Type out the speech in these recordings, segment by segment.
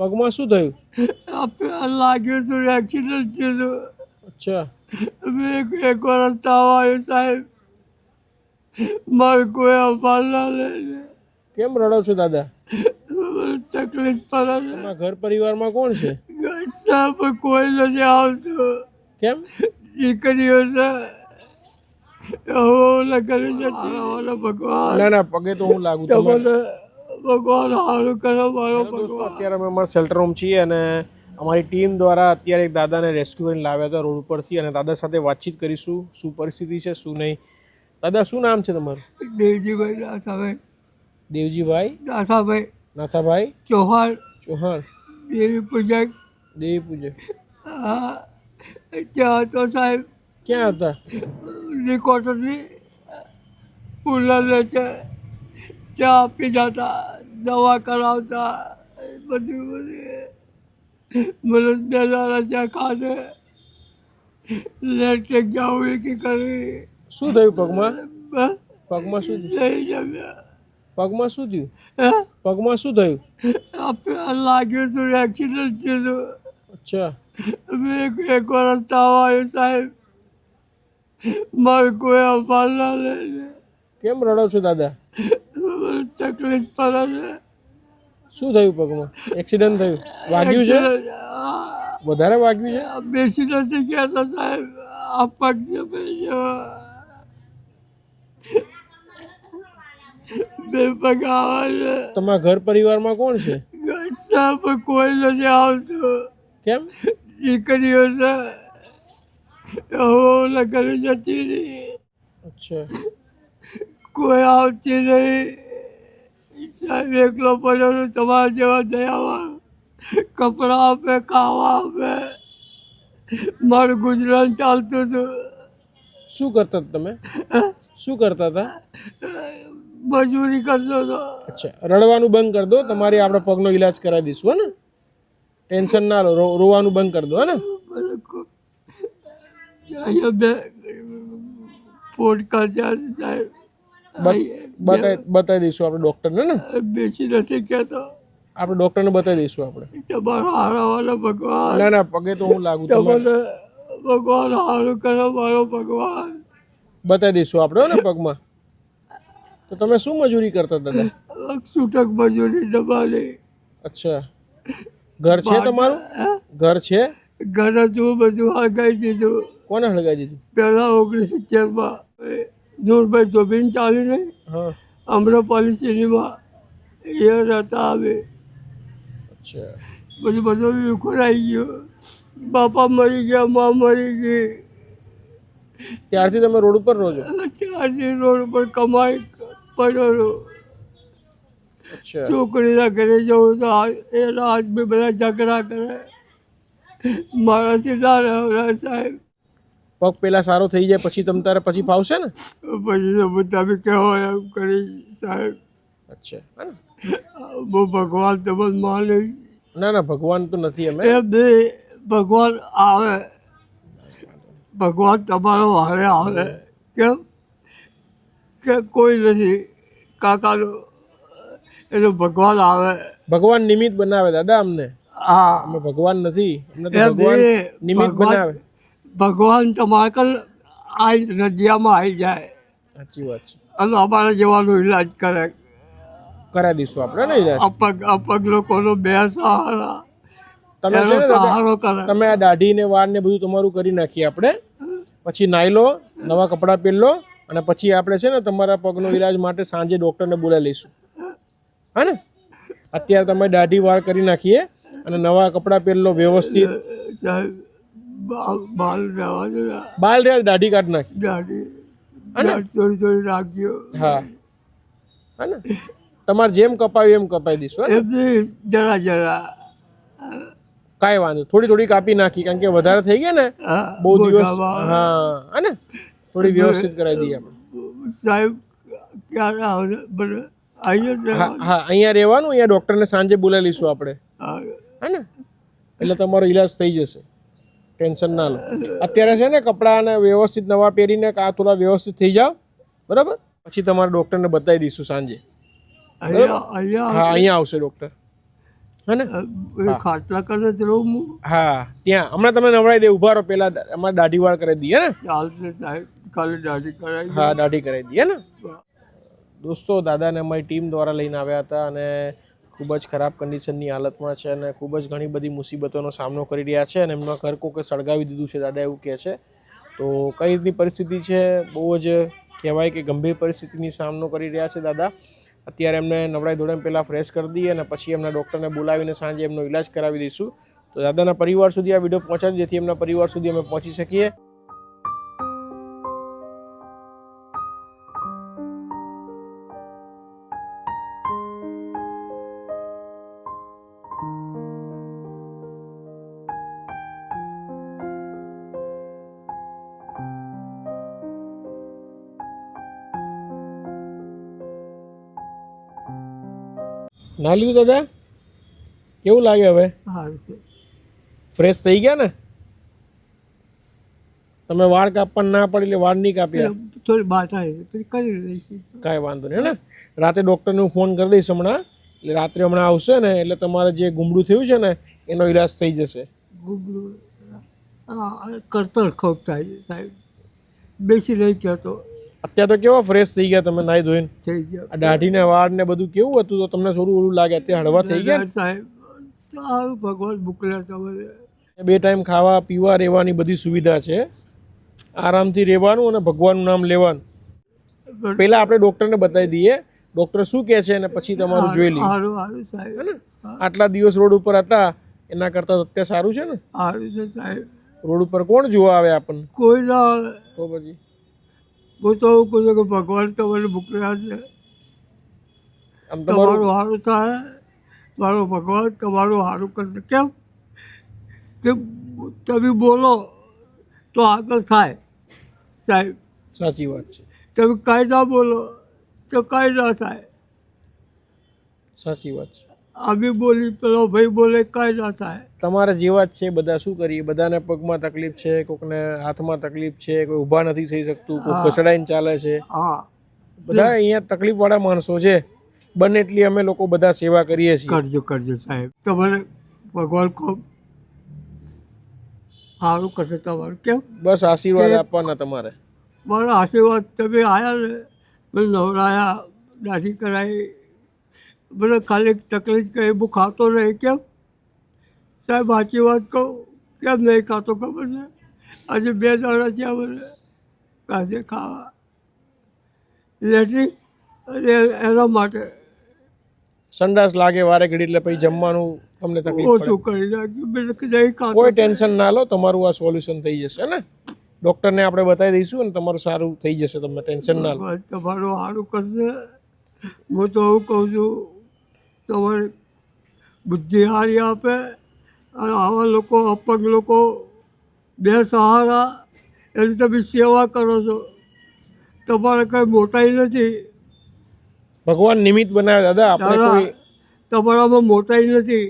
પગમાં શું થયું? લાગ્યું હતું એક્સિડન્ટ થયું અચ્છા. એક એક વર્ષ તાવ આવ્યો સાહેબ. મારે કોઈ અપાલ ના લે કેમ રડો છો દાદા? તકલીફ પડે ઘર પરિવારમાં કોણ છે? સાહેબ કોઈ નથી આવતું. કેમ? દીકરીઓ છે. ઓલા કરી જતી. ભગવાન. ના ના પગે તો હું લાગુ. તમારે તમને ભગવાન સારું કરો મારો દોસ્તો અત્યારે અમે અમારા શેલ્ટર રૂમ છીએ અને અમારી ટીમ દ્વારા અત્યારે એક દાદાને રેસ્ક્યુ કરીને લાવ્યા હતા રોડ ઉપરથી અને દાદા સાથે વાતચીત કરીશું શું પરિસ્થિતિ છે શું નહીં. દાદા શું નામ છે તમારું? દેવજીભાઈ દાસાભાઈ દેવજીભાઈ? દાસાભાઈ નાથાભાઈ? ચૌહાણ. ચૌહાણ. દેવી પૂજક. દેવી પૂજક. હા. ત્યાં તો સાહેબ. ક્યાં હતા? નિકોટની પુલર છે ત્યાં આપી જતા દવા કરાવતા બધી બધી. મને બે દાડા ત્યાં ખાધે. લેટ જાવું કે કરી. શું થયું પગમાં? પગમાં શું થયું? પગમાં શું થયું? પગમાં શું થયું? આપણે લાગ્યું હતું એક્સિડન્ટ થયું અચ્છા. એક એક વર્ષ તાવ આવ્યો સાહેબ. મારે કોઈ અપાલ ના લે. કેમ રડો છો દાદા? તકલીફ પડે છે. શું થયું પગમાં? એક્સિડન્ટ થયું? વાગ્યું છે? આ વધારે વાગ્યું છે? બેસી નથી કહેતા સાહેબ આ પગ છે ભાઈ બે પગ આવે છે. તમારા ઘર પરિવારમાં કોણ છે? સાહેબ કોઈ નથી આવતું. કેમ? દીકરીઓ છે. ઓલા કરી જતી નહીં અચ્છા. કોઈ આવતી નહીં. સાહેબ એકલો પડ્યો તમારા જેવા દયાવાળો કપડાં આપે ખાવા આપે. મારું ગુજરાન ચાલતું હતું. શું કરતા તમે? શું કરતા હતા? મજૂરી કરતો હતો. અચ્છા રડવાનું બંધ કરી દો તમારી આપણે પગનો ઈલાજ કરાવી દઈશું હે ને? ટેન્શન ના લો રોવાનું બંધ કરી દો હે ને? અહીંયા બે છે સાહેબ. બતાવી બતાવી દઈશું આપણે ડૉક્ટરને ને? બેસી નથી કહેતો. આપણે ડૉક્ટરને બતાવી દઈશું આપણે. તમારો હારાવાળા ભગવાન. ના ના પગે તો હું લાગુ તમને ભગવાન હારું કરો મારો ભગવાન. બતાવી દઈશું આપણે ને પગમાં. તો તમે શું મજૂરી કરતા દાદા છૂટક મજૂરી ડબાલી અચ્છા. ઘર છે તમારું? ઘર છે? ઘર હતું બધું હગાઈ દીધું. કોને હળગાવી દીધું? પહેલાં ઓગણીસ સિત્તેરમાં. નૂરભાઈ જોબીન ચાલીને અમ્રપાલી સિનેમા એ રહેતા આવે બધું બધું વિખોરાઈ ગયો. બાપા મરી ગયા મા મરી ગઈ. ત્યારથી તમે રોડ ઉપર રહો છો? ત્યારથી રોડ ઉપર કમાઈ પડ્યો છોકરીના ઘરે જવું તો એના આદમી બધા ઝઘડા કરે. મારાથી ના રહ્યો સાહેબ. પગ પેલા સારો થઈ જાય પછી તમ તારે પછી ફાવશે ને? પછી તો તમે એમ કરી સાહેબ. અચ્છા હે ભગવાન તમને માનીશ ના ના ભગવાન તો નથી અમે. એમ નહીં ભગવાન આવે. ભગવાન તમારો હારે આવે. કેમ? કે કોઈ નથી. કાકાનું એટલે ભગવાન આવે. ભગવાન નિમિત્ત બનાવે દાદા અમને. હા. અમે ભગવાન નથી. અમને ભગવાન નિમિત્ત બનાવે. ભગવાન તમારા કલ આ નદિયામાં આવી જાય. સાચી વાત છે. અને અમારા જેવાનો ઈલાજ કરે. કરાવી દઈશું આપણે ને ઈલાજ અપગ અપગ લોકોનો બે સહારા. તમે સહારો કરે. તમે આ દાઢી ને વાળ ને બધું તમારું કરી નાખીએ આપણે. પછી નાઈ લો નવા કપડાં પહેર લો અને પછી આપણે છે ને તમારા પગનો ઈલાજ માટે સાંજે ડૉક્ટરને બોલાવી લઈશું. હા ને? અત્યારે તમે દાઢી વાળ કરી નાખીએ અને નવા કપડાં પહેરલો વ્યવસ્થિત. બાલ રહેવા દે બાલ રહ્યા દાઢી કાઢ નાખી. દાઢી થોડી થોડી રાખજો. હા. હા ને તમારે જેમ કપાવ્યું એમ કપાવી દઈશું જરા જરા કાંઈ વાંધો થોડી થોડી કાપી નાખી કારણ કે વધારે થઈ ગયા ને હા, બહુ દિવસ હા. અને? થોડી વ્યવસ્થિત કરાવી દઈએ આપણે. સાહેબ ક્યારે આવે? હા હા અહીંયા રહેવાનું અહીંયા ડૉક્ટરને સાંજે બોલાવી લઈશું આપણે. હા. હે ને એટલે તમારો ઈલાજ થઈ જશે. ટેન્શન ના લો. અત્યારે છે ને કપડાને વ્યવસ્થિત નવા પહેરીને આ થોડા વ્યવસ્થિત થઈ જાઓ. બરાબર? પછી તમારા ડૉક્ટરને બતાવી દઈશું સાંજે. અહીંયા અહીંયા હા અહીંયા આવશે ડૉક્ટર હે ત્યાં. હમણાં તમે નવડાવી દે ઊભા રહો. પેલા અમારે દાઢી વાળ કરાવી દઈએ ને? હા દાઢી કરાવી દઈએ ને? દોસ્તો દાદાને અમારી ટીમ દ્વારા લઈને આવ્યા હતા અને ખૂબ જ ખરાબ કન્ડિશનની હાલતમાં છે અને ખૂબ જ ઘણી બધી મુસીબતોનો સામનો કરી રહ્યા છે અને એમના ઘર કોકે સળગાવી દીધું છે, દાદા એવું કહે છે. તો કઈ રીતની પરિસ્થિતિ છે? બહુ જ કહેવાય કે ગંભીર પરિસ્થિતિની સામનો કરી રહ્યા છે, દાદા. અત્યારે એમને નવડાઈ ધોરણ પહેલાં ફ્રેશ કરી દઈએ અને પછી એમના ડૉક્ટરને બોલાવીને સાંજે એમનો ઇલાજ કરાવી દઈશું. તો દાદાના પરિવાર સુધી આ વીડિયો પહોંચાડી જેથી એમના પરિવાર સુધી અમે પહોંચી શકીએ. ના લીધું દાદા? કેવું લાગે હવે? ફ્રેશ થઈ ગયા ને? તમે વાળ કાપવા ના પડી એટલે વાળ નહીં કાપ્યા. થોડી બાત આવી કરી લઈશું. કાંઈ વાંધો નહીં ને રાતે ડૉક્ટરને હું ફોન કરી દઈશ હમણાં. એટલે રાત્રે હમણાં આવશે ને એટલે તમારે જે ગુમડું થયું છે ને એનો ઈલાજ થઈ જશે. ગુમડું. હા કરતર ખોપ થાય છે સાહેબ. બેસી રહી ગયો કહેતો અત્યારે તો કેવા ફ્રેશ થઈ ગયા તમે નાહી ધોઈને? થઈ ગયા. દાઢીને વાળ ને બધું કેવું હતું? તો તમને થોડું ઓલું લાગે અત્યારે હળવા થઈ ગયા સાહેબ સારું ભગવાન મોકલ્યા તમે બે ટાઈમ ખાવા પીવા રહેવાની બધી સુવિધા છે. આરામથી રહેવાનું અને ભગવાનનું નામ લેવાનું. પહેલા આપણે ડૉક્ટરને બતાવી દઈએ. ડૉક્ટર શું કહે છે અને પછી તમારું જોઈ લઈએ. સારું સારું સાહેબ. હે ને? આટલા દિવસ રોડ ઉપર હતા એના કરતાં અત્યારે સારું છે ને? સારું છે સાહેબ. રોડ ઉપર કોણ જોવા આવે આપણને? કોઈ ના તો પછી? હું તો એવું કહું છું કે ભગવાન તમને મોકલ્યા છે? તમારું સારું થાય? મારો ભગવાન તમારું સારું કરશે. કેમ? કે તમે બોલો તો આગળ થાય. સાહેબ સાચી વાત છે. તમે કાંઈ ના બોલો તો કાંઈ ના થાય. સાચી વાત છે. અમે બોલી પેલો ભાઈ બોલે કાંઈ ના થાય. તમારા જેવા જ છે બધા શું કરીએ? બધાને પગમાં તકલીફ છે કોકને હાથમાં તકલીફ છે કોઈ ઊભા નથી થઈ શકતું કોઈ. ઘસડાઈને ચાલે છે. હા. બધા અહીંયા તકલીફવાળા માણસો છે. બને એટલી અમે લોકો બધા સેવા કરીએ છીએ. કરજો કરજો સાહેબ. તમારે ભગવાન ખૂબ સારું કરશે તમારું. કેમ? બસ આશીર્વાદ આપવાના તમારે. મારા આશીર્વાદ તમે આવ્યા ને નવરાયા દાઢી કરાવી મને ખાલી તકલીફ કે બહુ ખાતો નહીં કેમ? સાહેબ સાચી વાત કહું. કેમ નહીં ખાતો ખબર છે? આજે બે દાડા થયા મને કાંસે ખાવા. લેટ્રિન એના માટે સંડાસ લાગે વારે ઘડી એટલે પછી જમવાનું તમને તકલીફ ઓછું કરી નાખ્યું. કોઈ ટેન્શન ના લો તમારું આ સોલ્યુશન થઈ જશે ને? ડૉક્ટરને આપણે બતાવી દઈશું અને તમારું સારું થઈ જશે તમને ટેન્શન ના લો. તમારું સારું કરશે. હું તો એવું કહું છું. તમારે બુદ્ધિ હારી આપે અને આવા લોકો અપંગ લોકો બે સહારા એની તમે સેવા કરો છો. તમારે કંઈ મોટાઈ નથી. ભગવાન નિમિત્ત બનાવે દાદા આપણે કોઈ તમારામાં મોટાઈ નથી.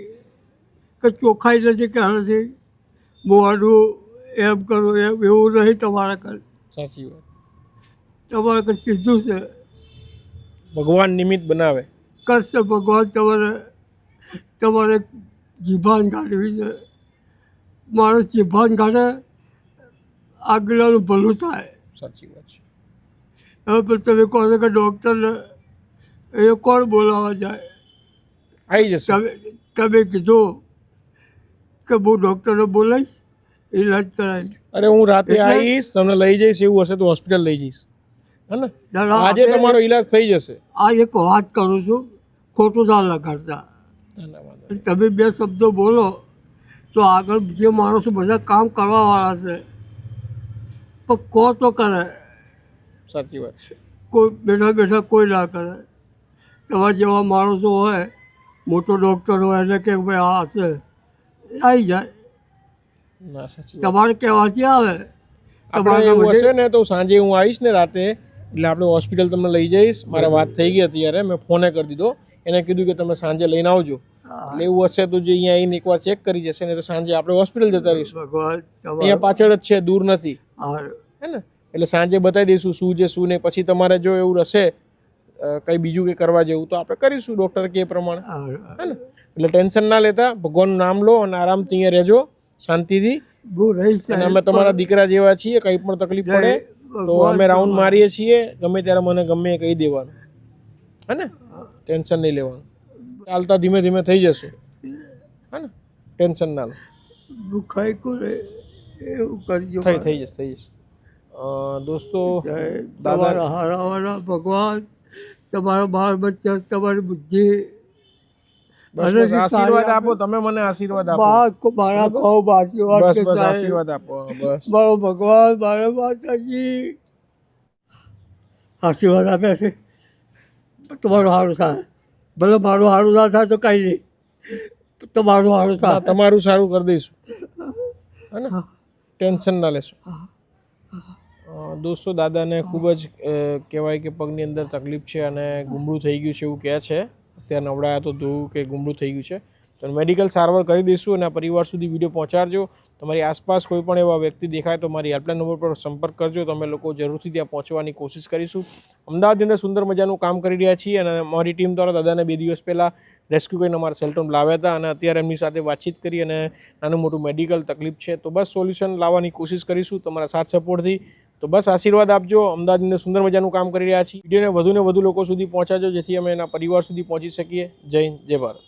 કે ચોખ્ખાઈ નથી કે નથી મોડું એમ કરો એમ એવું નહીં તમારા કરે સાચી વાત. તમારે કંઈ સીધું છે. ભગવાન નિમિત્ત બનાવે. કરશે ભગવાન તમારે તમારે જીભાન કાઢવી છે. માણસ જીભાન કાઢે આગલાનું ભલું થાય. સાચી વાત છે. હવે પણ તમે કહો છો કે ડૉક્ટરને એ કોણ બોલાવવા જાય? આવી જશે. તમે તમે કીધું કે હું ડૉક્ટરને બોલાવીશ ઇલાજ કરાવીશ. અરે હું રાતે આવીશ તમને લઈ જઈશ એવું હશે તો હોસ્પિટલ લઈ જઈશ. હે ને? આજે તમારો ઈલાજ થઈ જશે. આ એક વાત કરું છું ખોટું ના લગાડતા. ધન્યવાદ તમે બે શબ્દો બોલો તો આગળ જે માણસો બધા કામ કરવાવાળા છે પણ કો તો કરે. સાચી વાત છે. કોઈ બેઠા બેઠા કોઈ ના કરે. તમારા જેવા માણસો હોય મોટો ડૉક્ટર હોય એટલે કે ભાઈ આ હશે આવી જાય. તમારે કહેવાથી આવે. તમારે હશે ને તો સાંજે હું આવીશ ને રાતે એટલે આપણે હોસ્પિટલ તમને લઈ જઈશ. મારે વાત થઈ ગઈ અત્યારે મેં ફોને કરી દીધો. એને કીધું કે તમે સાંજે લઈને આવજો. એટલે એવું હશે તો જે અહીંયા આવીને એકવાર ચેક કરી જશે ને તો સાંજે આપણે હોસ્પિટલ જતા રહીશું. અહીંયા પાછળ જ છે દૂર નથી. હે. ને? એટલે સાંજે બતાવી દઈશું શું છે શું નહીં. પછી તમારે જો એવું હશે અ, કંઈ બીજું કંઈ કરવા જેવું તો આપણે કરીશું ડૉક્ટર કે પ્રમાણે. હે. ને? એટલે ટેન્શન ના લેતા ભગવાનનું નામ લો અને આરામથી અહીંયા રહેજો શાંતિથી. રહીશ અને અમે તમારા દીકરા જેવા છીએ કંઈ પણ તકલીફ પડે તો અમે રાઉન્ડ મારીએ છીએ. ગમે ત્યારે મને ગમે કહી દેવાનું. હે ને ટેન્શન નહીં લેવાનું. ચાલતા ધીમે ધીમે થઈ જશે. હે ને ટેન્શન ના લો. ખાઈ કરે એવું કરજો થઈ થઈ જશે થઈ જશે. દોસ્તો દાદા- હરાવાના ભગવાન તમારા બાળ બચ્ચા તમારી બુદ્ધિ બસ આશીર્વાદ આપો તમે મને આશીર્વાદ આપો. મારા ખૂબ આશીર્વાદ બસ બસ આશીર્વાદ આપો બસ. મારો ભગવાન મારા માતાજી. આશીર્વાદ આપ્યા છે? તમારું સારું થાય. ભલે મારું સારું ના થાય તો કાંઈ નહીં. તમારું સારું થાય. તમારું સારું કરી દઈશું. હે. ને? ટેન્શન ના લેશો. દોસ્તો દાદાને ખૂબ જ કહેવાય કે પગની અંદર તકલીફ છે અને ગુમડું થઈ ગયું છે એવું કહે છે. અત્યારે નવડાયા તો ધોવું કે ગુમડું થઈ ગયું છે. તો મેડિકલ સારવાર કરી દઈશું અને આ પરિવાર સુધી વીડિયો પહોંચાડજો. તમારી આસપાસ કોઈ પણ એવા વ્યક્તિ દેખાય તો મારી હેલ્પલાઇન નંબર પર સંપર્ક કરજો. તમે લોકો જરૂરથી ત્યાં પહોંચવાની કોશિશ કરીશું. અમદાવાદની અંદર સુંદર મજાનું કામ કરી રહ્યા છીએ અને મારી ટીમ દ્વારા દાદાને બે દિવસ પહેલાં રેસ્ક્યુ કરીને અમારા સેલ્ટોન લાવ્યા હતા અને અત્યારે એમની સાથે વાતચીત કરી અને નાનું મોટું મેડિકલ તકલીફ છે. તો બસ સોલ્યુશન લાવવાની કોશિશ કરીશું. તમારા સાથ સપોર્ટથી તો બસ આશીર્વાદ આપજો. અમદાવાદની અંદર સુંદર મજાનું કામ કરી રહ્યા છીએ. વિડીયોને વધુને વધુ લોકો સુધી પહોંચાડજો, જેથી અમે એના પરિવાર સુધી પહોંચી શકીએ. જય હિન્દ, જય ભારત.